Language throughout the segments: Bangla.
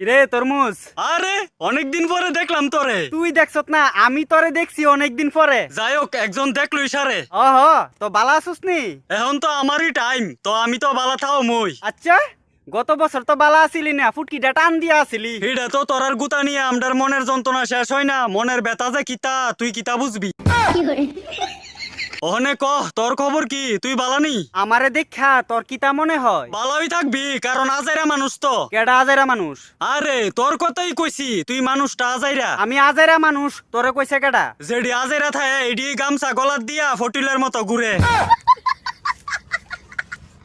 রে তরমুজ? আরে অনেকদিন পরে দেখলাম তোরে। তুই দেখছত না আমি তোরে দেখছি অনেকদিন পরে। যাই হোক একজন দেখল ইশারে। অহ তো বালা আসুস নি? এখন তো আমারই টাইম তো আমি তো বালা থাও মই। আচ্ছা গত বছর তো বালা আসিলি না ফুটকিটা টান দিয়া আসিলি। হিডা তো তোরার গুতা নিয়ে আমদার মনের যন্ত্রণা শেষ হয় না মনের বেতা যে কিতা তুই কিতা বুঝবি। ওখানে ক তোর খবর কি? তুই বালানি? আমারে দেখা তোর কি তা মনে হয়? বালাই থাকবি কারণ আজাইরা মানুষ তো। কেডা আজাইরা মানুষ? আরে তোর কথাই কইছি তুই মানুষটা আজাইরা। আমি আজাইরা মানুষ তোরে কইছে কেডা? যেডি আজাইরা থায়ে এডি গামছা গলার দিয়া ফটিলের মতো ঘুরে।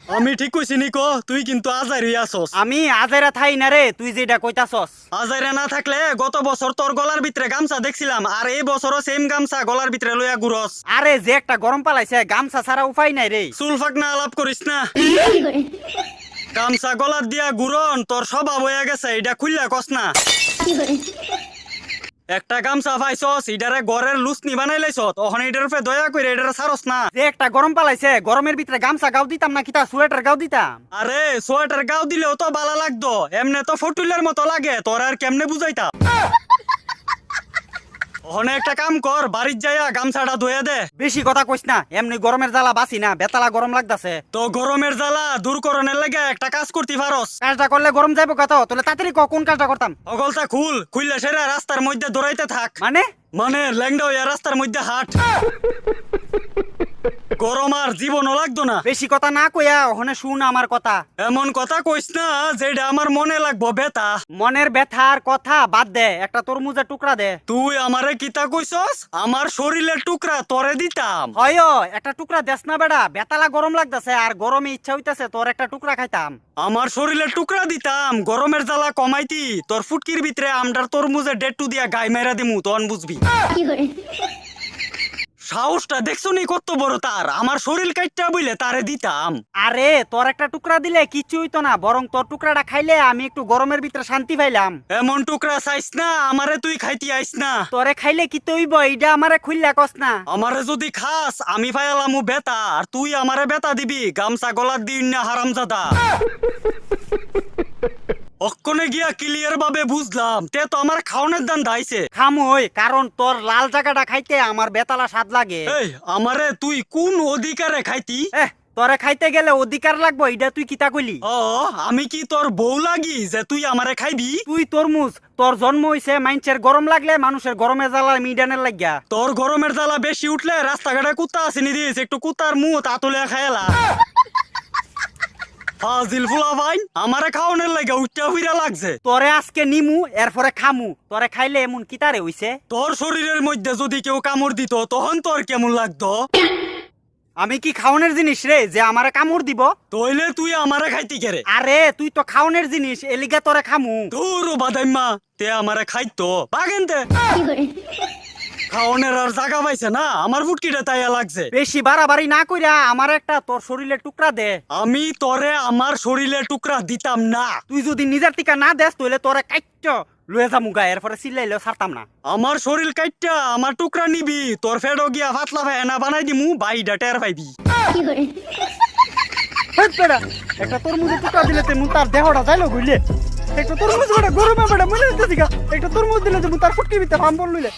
আমি ঠিক কইছি নিকো তুই কিন্তু আজাইরি আসস আমি আজাইরা থাই না রে তুই যেটা কইতাছস। আজাইরা না থাকলে গত বছর তোর গলার ভিতরে গামছা দেখছিলাম আর এই বছরও সেম গামছা গলার ভিতরে লইয়া ঘুরস। আরে যে একটা গরম পালাইছে গামছা ছাড়া উপায় নাই রে। চুল ফাকনা আলাপ করিস না। গামছা গলার দিয়া ঘুরন তোর স্বভাব হয়ে গেছে এটা খুললা কস না। একটা গামছা পাইছস ইডারে ঘরের লুসনি বানাই লাইছ তখন এটার উপরে দয়া করে এটারে সারস না। যে একটা গরম পালাইছে গরমের ভিতরে গামছা গাও দিতাম না কিতা সোয়েটার গাও দিতাম? আরে সোয়েটার গাও দিলেও তো বালা লাগতো এমনে তো ফটুলের মতো লাগে তোর আর কেমনে বুঝাইতা ওখানে একটা কাম কর বাড়ির যাইয়া গামছাটা ধুয়ে দে। বেশি কথা কইস না এমনি গরমের জ্বালা বাসি না বেতালা গরম লাগতাছে। তো গরমের জ্বালা দূর করণের লাগে একটা কাজ করতে পারস। কাজটা করলে গরম যাইবো কত? তাহলে তাড়াতাড়ি ক কোন কাজটা করতাম? অগলটা খুল খুললে সেরা রাস্তার মধ্যে দৌড়াইতে থাক। মানে? মানে ল্যাংডা হইয়া রাস্তার মধ্যে হাট। গরম আর জীবনও লাগতো না। বেশি কথা না কইয়া ওখানে শুন আমার কথা। এমন কথা কইস না যেটা আমার মনে লাগবো বেতা মনের ব্যথার কথা বাদ দে একটা তরমুজের টুকরা দে। তুই আমারে কিতা কইছস? আমার শরীরের টুকরা তরে দিতাম। হয় একটা টুকরা দেস না বেড়া বেতালা গরম লাগতাছে আর গরমে ইচ্ছা হইতাছে তোর একটা টুকরা খাইতাম। আমার শরীরের টুকরা দিতাম গরমের জ্বালা কমাইতি তোর ফুটকির ভিতরে আমডার তরমুজে ডেট্টু দিয়া গাই মেরা দিমু তখন বুঝবি। সাহসটা দেখছ নি কত বড় তার? আমার শরীর কাইটটা বইলে তারে দিতাম। আরে তোর একটা টুকরা দিলে কিছু হইতো না বরং তোর টুকরাটা খাইলে আমি একটু গরমের ভিতরে শান্তি পাইলাম। এমন টুকরা চাইস না আমারে তুই খাইতি আইস না। তোরে খাইলে কি তৈব? এইটা আমারে খুললা কস না। আমারে যদি খাস আমি ফাইলামু বেতা আর তুই আমারে বেতা দিবি গামছা গলার দিন না হারামজাদা। অক্ষণে গিয়া ক্লিয়ার ভাবে বুঝলাম তে তো আমার খাওনের দান দাইছে। খামুই কারণ তোর লাল জায়গাটা খাইতে আমার বেতালা স্বাদ লাগে। এই আমারে তুই কোন অধিকারে খাইতি? এহ, তোরে খাইতে গেলে অধিকার লাগবো এইটা তুই কিতা কইলি? ও আমি কি তোর বউ লাগি যে তুই আমারে খাইবি? তুই তরমুজ তোর জন্ম হইছে মানুষের গরম লাগলে মানুষের গরমে জ্বালা মিডানের লাগিয়া। তোর গরমের জ্বালা বেশি উঠলে রাস্তাঘাটে কুত্তা আসেনি দিস একটু কুত্তার মুখ তাতুলে খাইলা ফাজিল ফুলা ভাই আমারে খাওয়ানোর লাগে উচ্চা ফিরা লাগছে। তোরে আজকে নিমু এরপরে খামু। তোরে খাইলে এমন হইছে? তোর শরীরের মধ্যে যদি কেউ কামড় দিত তখন তোর কেমন লাগতো? আমি কি খাওনের জিনিস রে যে আমারে কামড় দিব? তইলে তুই আমারে খাইতি কেরে? আরে তুই তো খাওনের জিনিস এলিগা তোরে খামু। তোর বাদাইমা তে আমারে খাইতো। বাগেন তে। খাওনের আর জায়গা পাইছে না। আমার ফুটকিটা তাইয়া লাগছে। বেশি বাড়াবাড়ি না কইরা আমার একটা তোর শরীরে টুকরা দে। আমি তোরে আমার শরীরে টুকরা দিতাম না। তুই যদি নিজের টিকা না দেস তাহলে তোরে কাইট লয়ে যামু গা এরপরে সিলাইলেও ছাড়তাম না। আমার শরীর কাইটটা আমার টুকরা নিবি। তোর ফেডো গিয়া ফাতলা ফেনা বানাই দিমু বাইডা টের পাইবি। একটা তরমুজের টুকরা দিলে তেমন তার দেহটা যাইলো বুঝলে? একটা তরমুজ বেড়া গরমে বেড়া মনে হচ্ছে একটা তরমুজ দিলে যাব তার ফুটকি ভিতরে ফার্ম বললে